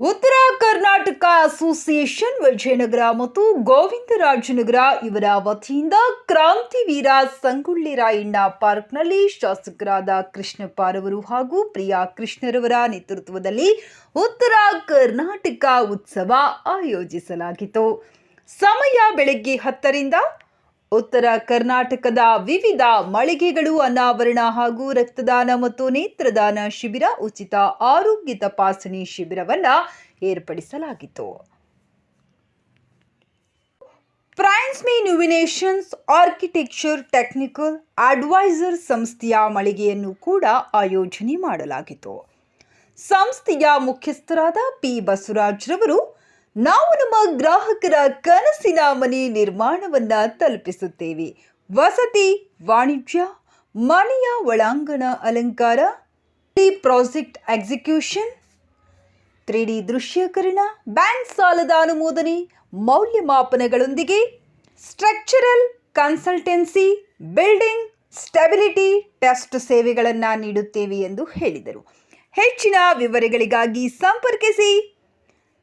ಉತ್ತರ ಕರ್ನಾಟಕ ಅಸೋಸಿಯೇಷನ್, ವಿಜಯನಗರ ಮತ್ತು ಗೋವಿಂದರಾಜನಗರ ಇವರ ವತಿಯಿಂದ ಕ್ರಾಂತಿವೀರ ಸಂಗೊಳ್ಳಿ ರಾಯಣ್ಣ ಪಾರ್ಕ್ನಲ್ಲಿ ಶಾಸಕರಾದ ಕೃಷ್ಣಪ್ಪರವರು ಹಾಗೂ ಪ್ರಿಯಾ ಕೃಷ್ಣರವರ ನೇತೃತ್ವದಲ್ಲಿ ಉತ್ತರ ಕರ್ನಾಟಕ ಉತ್ಸವ ಆಯೋಜಿಸಲಾಗಿತ್ತು. ಸಮಯ ಬೆಳಗ್ಗೆ ಹತ್ತರಿಂದ ಉತ್ತರ ಕರ್ನಾಟಕದ ವಿವಿಧ ಮಳಿಗೆಗಳು ಅನಾವರಣ ಹಾಗೂ ರಕ್ತದಾನ ಮತ್ತು ನೇತ್ರದಾನ ಶಿಬಿರ, ಉಚಿತ ಆರೋಗ್ಯ ತಪಾಸಣೆ ಶಿಬಿರವನ್ನ ಏರ್ಪಡಿಸಲಾಗಿತ್ತು. Prism Innovations architecture technical adviser ಸಂಸ್ಥೆಯ ಮಳಿಗೆಯನ್ನು ಕೂಡ ಆಯೋಜನೆ ಮಾಡಲಾಗಿತ್ತು. ಸಂಸ್ಥೆಯ ಮುಖ್ಯಸ್ಥರಾದ ಪಿ ಬಸವರಾಜ್ರವರು ನಾವು ನಮ್ಮ ಗ್ರಾಹಕರ ಕನಸಿನ ಮನೆ ನಿರ್ಮಾಣವನ್ನು ತಲುಪಿಸುತ್ತೇವೆ. ವಸತಿ, ವಾಣಿಜ್ಯ, ಮನೆಯ ಒಳಾಂಗಣ ಅಲಂಕಾರ ಟಿ ಪ್ರಾಜೆಕ್ಟ್ ಎಕ್ಸಿಕ್ಯೂಷನ್ ತ್ರೀ ಡಿ ದೃಶ್ಯೀಕರಣ, ಬ್ಯಾಂಕ್ ಸಾಲದ ಅನುಮೋದನೆ, ಮೌಲ್ಯಮಾಪನಗಳೊಂದಿಗೆ structural consultancy, building stability test ಸೇವೆಗಳನ್ನು ನೀಡುತ್ತೇವೆ ಎಂದು ಹೇಳಿದರು. ಹೆಚ್ಚಿನ ವಿವರಗಳಿಗಾಗಿ ಸಂಪರ್ಕಿಸಿ.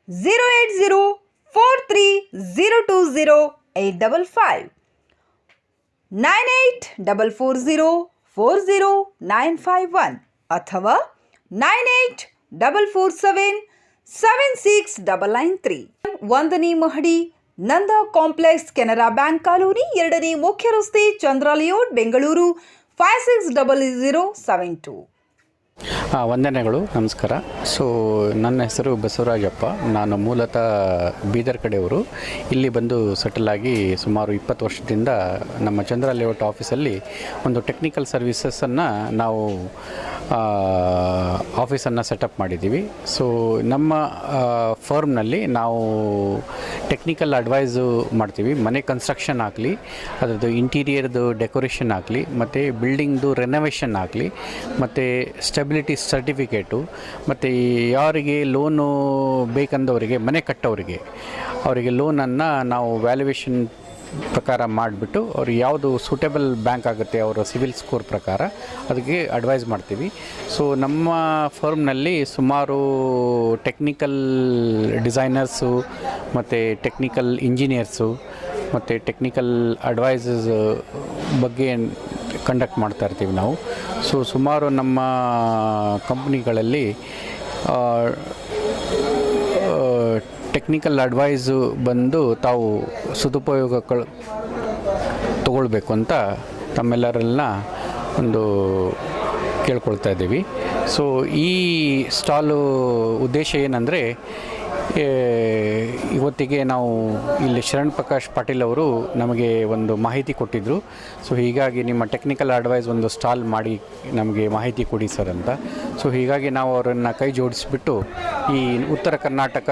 Zero eight zero four three zero two zero eight double five nine eight double four zero four zero nine five one ಅಥವಾ nine eight double four seven seven six double nine three ಒಂದನೇ ಮಹಡಿ, Nanda complex Canara bank colony, ಎರಡನೇ ಮುಖ್ಯ ರಸ್ತೆ Chandra Bengaluru five six double zero seven two ವಂದನೆಗಳು, ನಮಸ್ಕಾರ. So ನನ್ನ ಹೆಸರು ಬಸವರಾಜಪ್ಪ. ನಾನು ಮೂಲತಃ ಬೀದರ್ ಕಡೆಯವರು. ಇಲ್ಲಿ ಬಂದು ಸೆಟಲ್ ಆಗಿ ಸುಮಾರು ಇಪ್ಪತ್ತು ವರ್ಷದಿಂದ ನಮ್ಮ ಚಂದ್ರ ಲೇಔಟ್ ಆಫೀಸಲ್ಲಿ ಒಂದು ಟೆಕ್ನಿಕಲ್ ಸರ್ವಿಸಸ್ಸನ್ನು ನಾವು ಆಫೀಸನ್ನು ಸೆಟಪ್ ಮಾಡಿದ್ದೀವಿ. ಸೊ ನಮ್ಮ ಫರ್ಮ್ನಲ್ಲಿ ನಾವು ಟೆಕ್ನಿಕಲ್ ಅಡ್ವೈಸು ಮಾಡ್ತೀವಿ. ಮನೆ ಕನ್ಸ್ಟ್ರಕ್ಷನ್ ಆಗಲಿ, ಅದರದ್ದು ಇಂಟೀರಿಯರ್ದು ಡೆಕೋರೇಷನ್ ಆಗಲಿ, ಮತ್ತು ಬಿಲ್ಡಿಂಗ್ದು ರೆನೋವೇಷನ್ ಆಗಲಿ, ಮತ್ತು ಸ್ಟೆಬಿಲಿಟಿ ಸರ್ಟಿಫಿಕೇಟು, ಮತ್ತು ಯಾರಿಗೆ ಲೋನು ಬೇಕಂದವರಿಗೆ, ಮನೆ ಕಟ್ಟೋರಿಗೆ, ಅವರಿಗೆ ಲೋನನ್ನು ನಾವು ವ್ಯಾಲ್ಯುವೇಷನ್ ಪ್ರಕಾರ ಮಾಡಿಬಿಟ್ಟು ಅವ್ರು ಯಾವುದು ಸೂಟೇಬಲ್ ಬ್ಯಾಂಕ್ ಆಗುತ್ತೆ ಅವರ ಸಿವಿಲ್ ಸ್ಕೋರ್ ಪ್ರಕಾರ ಅದಕ್ಕೆ ಅಡ್ವೈಸ್ ಮಾಡ್ತೀವಿ. ಸೊ ನಮ್ಮ ಫರ್ಮ್ನಲ್ಲಿ ಸುಮಾರು ಟೆಕ್ನಿಕಲ್ ಡಿಸೈನರ್ಸು ಮತ್ತು ಟೆಕ್ನಿಕಲ್ ಇಂಜಿನಿಯರ್ಸು ಮತ್ತು ಟೆಕ್ನಿಕಲ್ ಅಡ್ವೈಸಸ್ ಬಗ್ಗೆ ಕಂಡಕ್ಟ್ ಮಾಡ್ತಾ ಇರ್ತೀವಿ ನಾವು. ಸೊ ಸುಮಾರು ನಮ್ಮ ಕಂಪ್ನಿಗಳಲ್ಲಿ ಟೆಕ್ನಿಕಲ್ ಅಡ್ವೈಸು ಬಂದು ತಾವು ಸದುಪಯೋಗಗಳು ತಗೊಳ್ಬೇಕು ಅಂತ ತಮ್ಮೆಲ್ಲರನ್ನ ಒಂದು ಕೇಳ್ಕೊಳ್ತಾ ಇದ್ದೀವಿ. ಸೊ ಈ ಸ್ಟಾಲು ಉದ್ದೇಶ ಏನಂದರೆ ಇವತ್ತಿಗೆ ನಾವು ಇಲ್ಲಿ ಶರಣ್ ಪ್ರಕಾಶ್ ಪಾಟೀಲ್ ಅವರು ನಮಗೆ ಒಂದು ಮಾಹಿತಿ ಕೊಟ್ಟಿದ್ದರು ಸೊ ಹೀಗಾಗಿ ನಿಮ್ಮ ಟೆಕ್ನಿಕಲ್ ಅಡ್ವೈಸ್ ಒಂದು ಸ್ಟಾಲ್ ಮಾಡಿ ನಮಗೆ ಮಾಹಿತಿ ಕೊಡಿ ಸರ್ ಅಂತ. ಸೊ ಹೀಗಾಗಿ ನಾವು ಅವರನ್ನು ಕೈ ಜೋಡಿಸಿಬಿಟ್ಟು ಈ ಉತ್ತರ ಕರ್ನಾಟಕ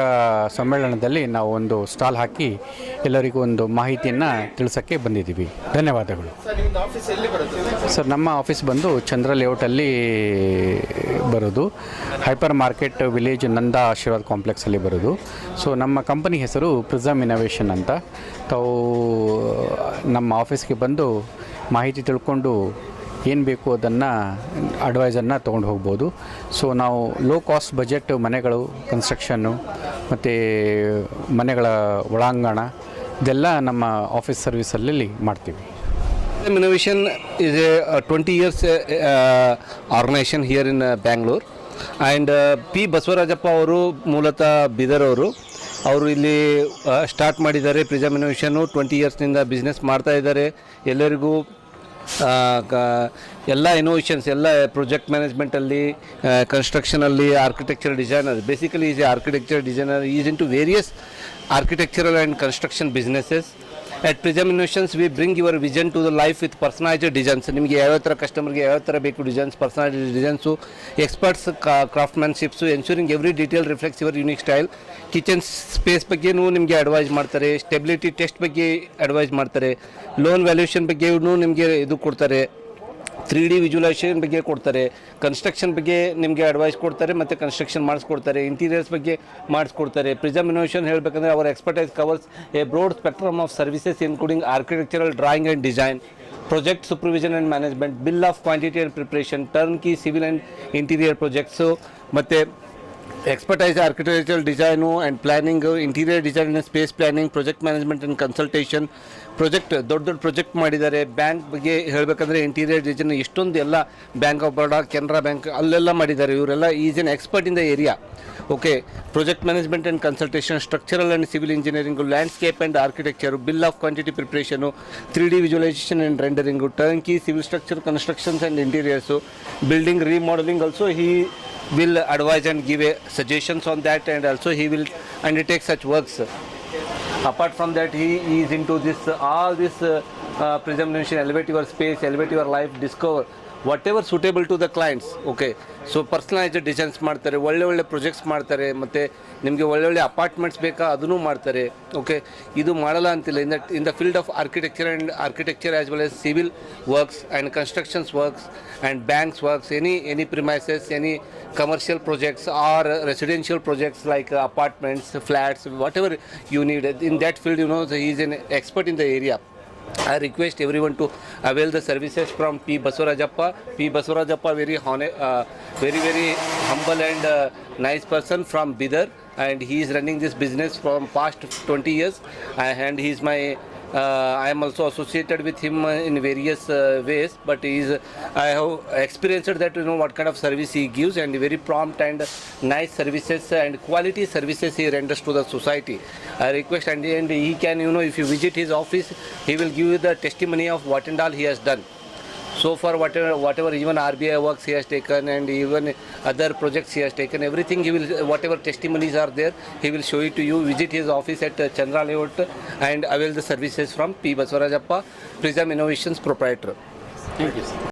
ಸಮ್ಮೇಳನದಲ್ಲಿ ನಾವು ಒಂದು ಸ್ಟಾಲ್ ಹಾಕಿ ಎಲ್ಲರಿಗೂ ಒಂದು ಮಾಹಿತಿಯನ್ನು ತಿಳಿಸೋಕ್ಕೆ ಬಂದಿದ್ದೀವಿ. ಧನ್ಯವಾದಗಳು. ಸರ್ ನಮ್ಮ ಆಫೀಸ್ ಬಂದು ಚಂದ್ರ ಲೇಔಟಲ್ಲಿ ಬರೋದು. Hyper market village Nanda Ashirwad ಕಾಂಪ್ಲೆಕ್ಸಲ್ಲಿ ಬರೋದು. ಸೊ ನಮ್ಮ ಕಂಪನಿ ಹೆಸರು ಪ್ರಿಸಮ್ ಇನೋವೇಷನ್ ಅಂತ. ತಾವು, ನಮ್ಮ ಆಫೀಸ್ಗೆ ಬಂದು ಮಾಹಿತಿ ತಿಳ್ಕೊಂಡು ಏನು ಬೇಕು ಅದನ್ನು ಅಡ್ವೈಸನ್ನು ತೊಗೊಂಡು ಹೋಗ್ಬೋದು. ಸೊ ನಾವು ಲೋ ಕಾಸ್ಟ್ ಬಜೆಟ್ ಮನೆಗಳು ಕನ್ಸ್ಟ್ರಕ್ಷನ್ನು ಮತ್ತು ಮನೆಗಳ ಒಳಾಂಗಣ ಇದೆಲ್ಲ ನಮ್ಮ ಆಫೀಸ್ ಸರ್ವಿಸಲ್ಲಿ ಮಾಡ್ತೀವಿ. Prism Innovation is a twenty 20 years uh, uh, organization uh, and P Basavarajappa ಅವರು ಮೂಲತಃ ಬೀದರ್ ಅವರು. ಅವರು ಇಲ್ಲಿ ಸ್ಟಾರ್ಟ್ ಮಾಡಿದ್ದಾರೆ ಪ್ರಿಸಮ್ ಇನೋವೇಷನು ಟ್ವೆಂಟಿ ಇಯರ್ಸ್ನಿಂದ ಬಿಸ್ನೆಸ್ ಮಾಡ್ತಾ ಇದ್ದಾರೆ. ಎಲ್ಲರಿಗೂ ಎಲ್ಲ ಇನೋವೇಷನ್ಸ್ ಎಲ್ಲ ಪ್ರೊಜೆಕ್ಟ್ ಮ್ಯಾನೇಜ್ಮೆಂಟಲ್ಲಿ ಕನ್ಸ್ಟ್ರಕ್ಷನಲ್ಲಿ architecture designer basically is a architecture designer is into various architectural and construction businesses at Prism Innovations we bring your vision to the life with personalised designs ನಿಮಗೆ ಯಾವ ಥರ ಕಸ್ಟಮರ್ಗೆ ಯಾವ ಥರ ಬೇಕು designs personalized designs experts craftsmanships ensuring every detail reflects your unique style kitchen space ಬಗ್ಗೆಯೂ ನಿಮಗೆ advise ಮಾಡ್ತಾರೆ. ಸ್ಟೆಬಿಲಿಟಿ ಟೆಸ್ಟ್ ಬಗ್ಗೆ ಅಡ್ವೈಸ್ ಮಾಡ್ತಾರೆ. ಲೋನ್ ವ್ಯಾಲ್ಯೂಷನ್ ಬಗ್ಗೆಯೂ ನಿಮಗೆ ಇದು ಕೊಡ್ತಾರೆ. ತ್ರೀ ಡಿ ವಿಜುವಲೈಸೇಷನ್ ಬಗ್ಗೆ ಕೊಡ್ತಾರೆ. ಕನ್ಸ್ಟ್ರಕ್ಷನ್ ಬಗ್ಗೆ ನಿಮಗೆ ಅಡ್ವೈಸ್ ಕೊಡ್ತಾರೆ, ಮತ್ತು ಕನ್ಸ್ಟ್ರಕ್ಷನ್ ಮಾಡಿಸ್ಕೊಡ್ತಾರೆ. ಇಂಟೀರಿಯರ್ಸ್ ಬಗ್ಗೆ ಮಾಡಿಸ್ಕೊಡ್ತಾರೆ. ಪ್ರಿಸಮ್ ಇನೋವೇಷನ್ ಹೇಳಬೇಕಂದ್ರೆ ಅವರ expertise covers a broad spectrum of services including architectural drawing and design project supervision and management bill of quantity and preparation turn key civil and interior projects ಮತ್ತು expertise architectural design and planning, interior design space planning project project and consultation project ದೊಡ್ಡ ದೊಡ್ಡ project ಮಾಡಿದ್ದಾರೆ. Bank ಬಗ್ಗೆ ಹೇಳಬೇಕಂದ್ರೆ interior design ಎಷ್ಟೊಂದು ಎಲ್ಲ bank of Baroda Canara bank ಅಲ್ಲೆಲ್ಲ ಮಾಡಿದ್ದಾರೆ. ಇವರೆಲ್ಲ is an expert in the area. Okay project management and consultation structural and civil engineering landscape and architecture bill of quantity preparation three D visualisation and rendering turnkey civil structure constructions and interiors building remodelling also he will advise and give a suggestions on that and also he will undertake such works apart from that he is into this all this uh, uh, presentation elevate your space elevate your life discover whatever suitable to the clients okay so personalised designs ಮಾಡ್ತಾರೆ ಒಳ್ಳೆ ಒಳ್ಳೆ projects ಮಾಡ್ತಾರೆ ಮತ್ತು ನಿಮಗೆ ಒಳ್ಳೊಳ್ಳೆ apartments ಬೇಕಾ ಅದನ್ನು ಮಾಡ್ತಾರೆ ಓಕೆ ಇದು ಮಾಡಲ್ಲ ಅಂತಿಲ್ಲ. In the in the field of architecture and architecture as well as civil works and constructions works and banks works any any premises any commercial projects or residential projects like apartments flats whatever you need in that field you know, is an expert in the area. I request everyone to avail the services from P. Basurajappa. P. Basurajappa, very hone- uh, very very humble and uh, nice person from Bidar, and he is running this business from past 20 years, and he is my I am also associated with him uh, in various uh, ways, but is, I have experienced that you know what kind of service he gives and very prompt and nice services and quality services he renders to the society. I request and, and he can you know if you visit his office, he will give you the testimony of what and all he has done. So far, whatever, whatever even RBI works he has taken and even other projects he has taken, everything he will, whatever testimonies are there, he will show it to you. Visit his office at Chandra Layout and avail the services from P. Baswarajappa, Prism Innovations proprietor. Thank you.